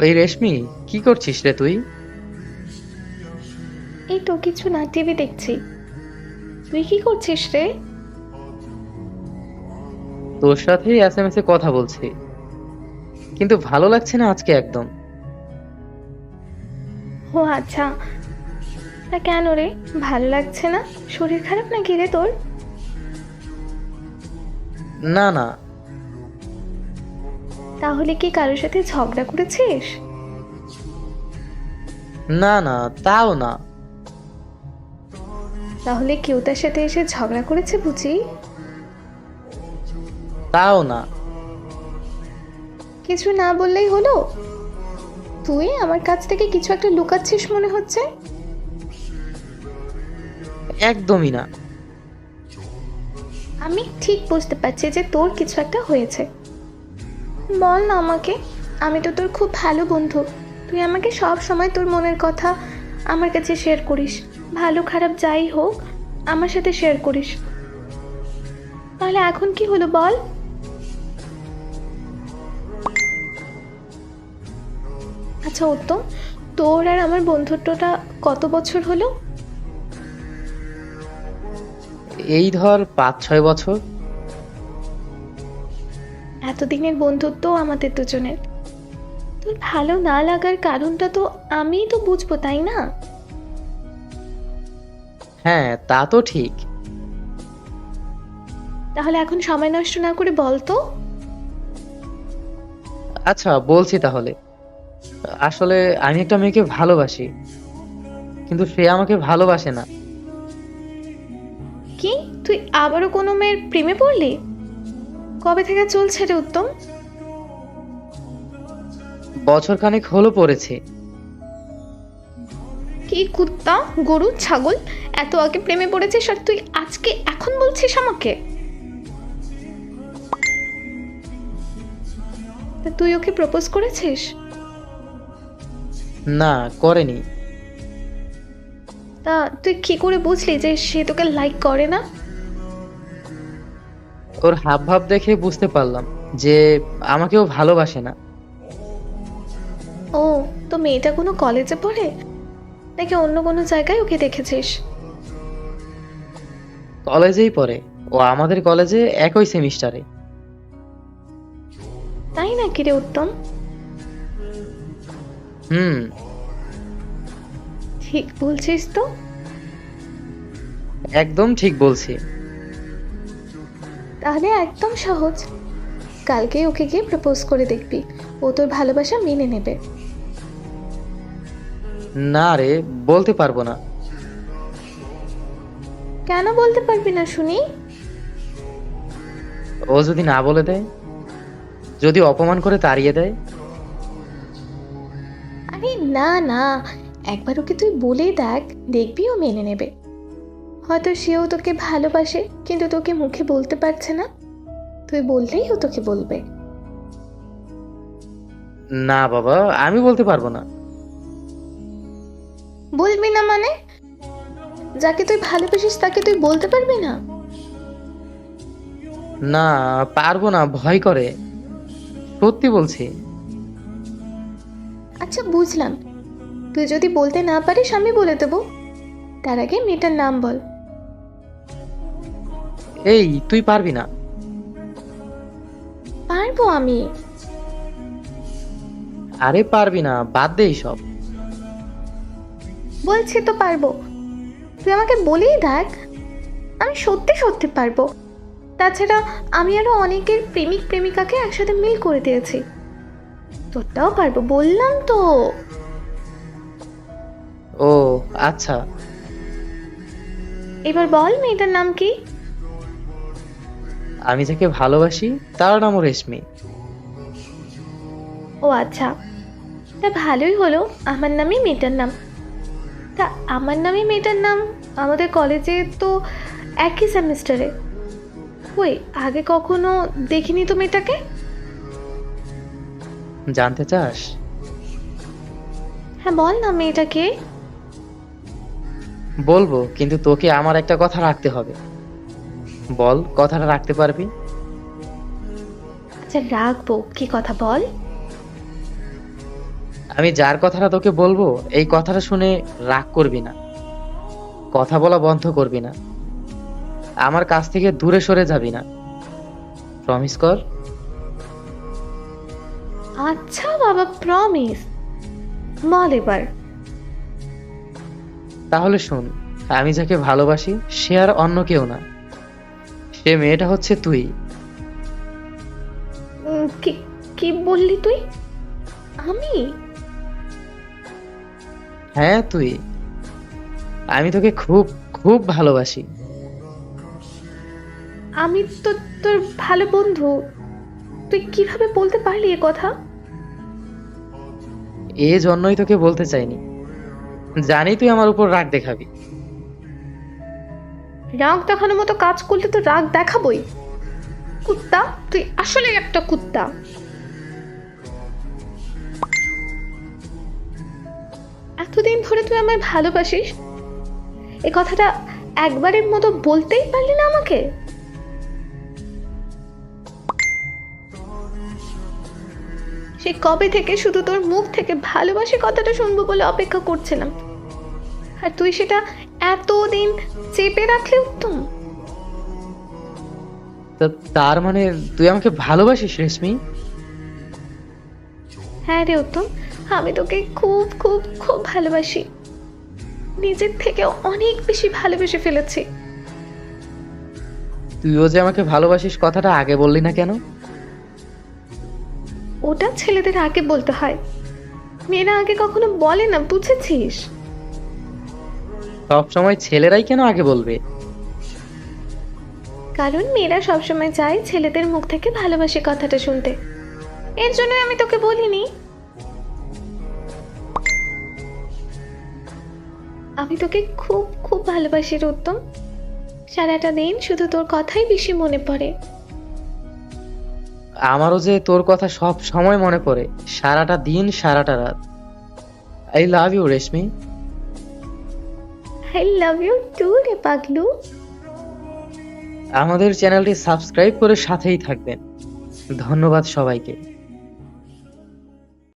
ওই রেশমি কি করছিস রে তুই? এই তো কিছু না টিভি দেখছি। তুই কি করছিস রে? তোর সাথেই এস এম এস এ কথা বলছি। কিন্তু ভালো লাগছে না আজকে একদম। ও আচ্ছা। তা কেন রে? ভালো লাগছে না? শরীর খারাপ নাকি রে তোর? না না। তাহলে কি কারোর সাথে ঝগড়া করেছিস? না না তাও না। তাহলে কেউ তার সাথে এসে ঝগড়া করেছে বুঝি? তাও না। কিছু না বললেই হলো? তুই আমার কাছ থেকে কিছু একটা লুকাচ্ছিস মনে হচ্ছে? একদমই না। আমি ঠিক বুঝতে পারছি যে তোর কিছু একটা হয়েছে। বল না আমাকে। আমি তো তোর খুব ভালো বন্ধু। তুই আমাকে সব সময় তোর মনের কথা আমার কাছে শেয়ার করিস। ভালো খারাপ যাই হোক, আমার সাথে শেয়ার করিস। তাহলে এখন কি হলো বল? আচ্ছা উত্তম তোর আর আমার বন্ধুত্বটা কত বছর হলো? এই ধর পাঁচ ছয় বছর। এতদিনের বন্ধুত্ব আমাদের দুজনের। তোর ভালো না লাগার কারণটা তো আমিই তো বুঝব তাই না? হ্যাঁ তা তো ঠিক। তাহলে এখন সময় নষ্ট না করে বল তো। আচ্ছা বলছি তাহলে। আসলে আমি একটা মেয়েকে ভালোবাসি কিন্তু সে আমাকে ভালোবাসে না। কি? তুই আবারও কোনো মেয়ের প্রেমে পড়লি? কবে থেকে চলছে রে উত্তম? বছর খানেক হলো পড়েছে। কি কুত্তা গরু ছাগল এত আগে প্রেমে পড়েছিস আর তুই আজকে এখন বলছিস আমাকে? তা তুই ওকে প্রপোজ করেছিস? না করেনি। তা তুই কি করে বুঝলি যে সে তোকে লাইক করে না? ওর হাব ভাব দেখে বুঝতে পারলাম যে আমাকেও ভালোবাসে না। ও তো মেয়েটা কোনো কলেজে পড়ে? নাকি অন্য কোনো জায়গায় ওকে দেখেছিস? কলেজেই পড়ে। ও আমাদের কলেজে একই সেমিস্টারে। তাই নাকি রে উত্তম? হুম। ঠিক বলছিস তো? একদম ঠিক বলছি। তাহলে একদম সহজ। কালকে ওকে গিয়ে প্রপোজ করে দেখবি। ও তোর ভালোবাসা মেনে নেবে। না রে বলতে পারব না। কেন বলতে পারবি না শুনি? ও যদি না বলে দেয়? যদি অপমান করে তাড়িয়ে দেয়? আরে না না। একবার ওকে তুই বলেই দেখ দেখবি ও মেনে নেবে। হয়তো সেও তোকে ভালোবাসে কিন্তু তোকে মুখে বলতে পারছে না। তুই বললেই ও তোকে বলবে। না বাবা আমি বলতে পারব না। বলবি না মানে? যাকে তুই ভালোবাসিস তাকে তুই বলতে পারবি না? না পারব না ভয় করে। সত্যি বলছি। আচ্ছা বুঝলাম। তুই যদি বলতে না পারিস আমি বলে দেবো। তার আগে মেয়েটার নাম বল। এই তুই পারবি না। পারব আমি। আরে পারবি না বাদ দে সব বলছি তো পারব। তুই আমাকে বলেই দেখ আমি সত্যি সত্যি পারব। তাছাড়া আমি আরও অনেকের প্রেমিক প্রেমিকাকে একসাথে মিল করে দিয়েছি। তোরটাও পারব বললাম তো। ও আচ্ছা। এবার বল মেয়েটার নাম কি? আমি যাকে ভালোবাসি তার নামও রেশমি। ও আচ্ছা তা ভালোই হলো আমার নামই মেয়েটার নাম। তা আমার নামই মেয়েটার নাম আমাদের কলেজে তো একই সেমিস্টারে ওই আগে কখনো দেখিনি তো মেয়েটাকে? জানতে চাস? হ্যাঁ বল না মেয়েটাকে। বলব কিন্তু তোকে আমার একটা কথা রাখতে হবে। বল কথাটা রাখতে পারবি? আচ্ছা রাখব। কি কথা বল? আমি যার কথাটা তোকে বলব এই কথাটা শুনে রাগ করবি না। কথা বলা বন্ধ করবি না। আমার কাছ থেকে দূরে সরে যাবি না। প্রমিস কর। আচ্ছা বাবা প্রমিস বল এবার। তাহলে শোন আমি যাকে ভালোবাসি সে আর অন্য কেউ না। সে মেয়েটা হচ্ছে তুই। কি বললি তুই? আমি? হ্যাঁ তুই। আমি তোকে খুব খুব ভালোবাসি। আমি তো তোর ভালো বন্ধু। তুই কীভাবে বলতে পারলি এ কথা? এ জন্যই তোকে বলতে চাইনি। জানি তুই আমার উপর রাগ দেখাবি। রাগ দেখানোর মতো কাজ করলে তো রাগ দেখাবই। কুত্তা, তুই আসলে একটা কুত্তা। এতদিন ধরে তুই আমায় ভালোবাসিস? এ কথাটা একবারের মতো বলতেই পারলি না আমাকে। সে কবে থেকে শুধু তোর মুখ থেকে ভালোবাসি কথাটা শুনব বলে অপেক্ষা করছিলাম আর তুই সেটা এতদিন চেপে রাখলে উত্তম। তার মানে তুই আমাকে ভালোবাসিস রেশমি? হ্যাঁ রে উত্তম আমি তোকে খুব খুব খুব ভালোবাসি। নিজের থেকে অনেক বেশি ভালোবেসে ফেলেছি। তুইও যে আমাকে ভালোবাসিস কথাটা আগে বললি না কেন? ওটা ছেলেদের আগে বলতে হয়। মেয়েরা আগে কখনো বলে না বুঝেছিস? সব সময় ছেলেরাই কেন আগে বলবে? কারণ মেয়েরা সবসময় চায় ছেলেদের মুখ থেকে ভালোবাসি কথাটা শুনতে। এর জন্য আমি তোকে বলিনি। আমি তোকে খুব খুব ভালোবাসি উত্তম সারাটা দিন শুধু তোর কথাই বেশি মনে পড়ে। আমারও যে তোর কথা সব সময় মনে পড়ে সারাটা দিন সারাটা রাত। I love you Reshmi I love you too রে পাগলু। আমাদের চ্যানেলটি সাবস্ক্রাইব করে সাথেই থাকবেন। ধন্যবাদ সবাইকে।